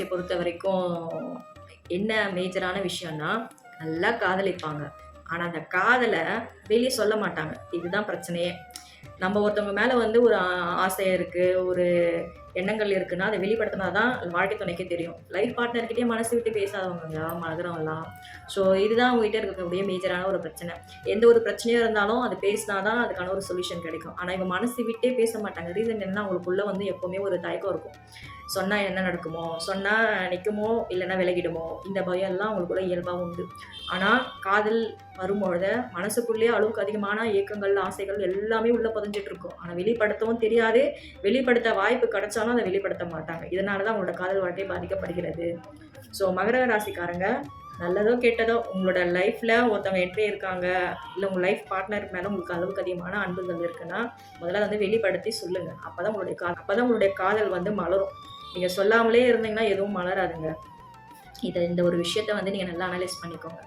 ராசியை பொறுத்த வரைக்கும் என்ன மேஜரான விஷயம்னா நல்லா காதலிப்பாங்க. ஆனால் அந்த காதலை வெளியே சொல்ல மாட்டாங்க. இதுதான் பிரச்சனையே. நம்ம ஒருத்தவங்க மேலே வந்து ஒரு ஆசையாக ஆசை இருக்குது ஒரு எண்ணங்கள் இருக்குன்னா அதை வெளிப்படுத்தினா தான் வாழ்க்கை துணைக்கே தெரியும். லைஃப் பார்ட்னர்கிட்டயே மனசு விட்டு பேசாதவங்க மலகிறவங்களாம் ஸோ இதுதான் உங்ககிட்ட இருக்கக்கூடிய மேஜரான ஒரு பிரச்சனை. எந்த ஒரு பிரச்சனையாக இருந்தாலும் அது பேசினா தான் அதுக்கான ஒரு சொல்யூஷன் கிடைக்கும். ஆனால் இவங்க மனசு விட்டே பேச மாட்டாங்க. ரீசன் என்ன அவங்களுக்குள்ளே வந்து எப்போவுமே ஒரு தயக்கம் இருக்கும். சொன்னால் என்ன நடக்குமோ சொன்னால் நிற்குமோ இல்லைன்னா விலகிடுமோ இந்த பயம் எல்லாம் அவங்களுக்குள்ள இயல்பாக உண்டு. ஆனால் காதல் வரும்பொழுது மனசுக்குள்ளேயே அளவுக்கு அதிகமான ஏக்கங்கள் ஆசைகள் எல்லாமே உள்ளே பதிஞ்சிட்டு இருக்கும். ஆனால் வெளிப்படுத்தவும் தெரியாது. வெளிப்படுத்த வாய்ப்பு கிடைச்சாலும் அதை வெளிப்படுத்த மாட்டாங்க. இதனால தான் அவங்களோட காதல் வாழ்க்கை பாதிக்கப்படுகிறது. ஸோ மகர ராசிக்காரங்க நல்லதோ கெட்டதோ உங்களோட லைஃப்பில் ஒருத்தவங்க என்ட்ரி இருக்காங்க இல்லை உங்கள் லைஃப் பார்ட்னருக்கு மேலே உங்களுக்கு அளவுக்கு அதிகமான அன்புகள் இருக்குன்னா முதல்ல வந்து வெளிப்படுத்தி சொல்லுங்கள் அப்போ தான் உங்களுடைய கா அப்போ தான் உங்களுடைய காதல் வந்து மலரும். நீங்கள் சொல்லாமலே இருந்தீங்கன்னா எதுவும் மலராதுங்க. இதை இந்த ஒரு விஷயத்தை வந்து நீங்கள் நல்லா அனலைஸ் பண்ணிக்கோங்க.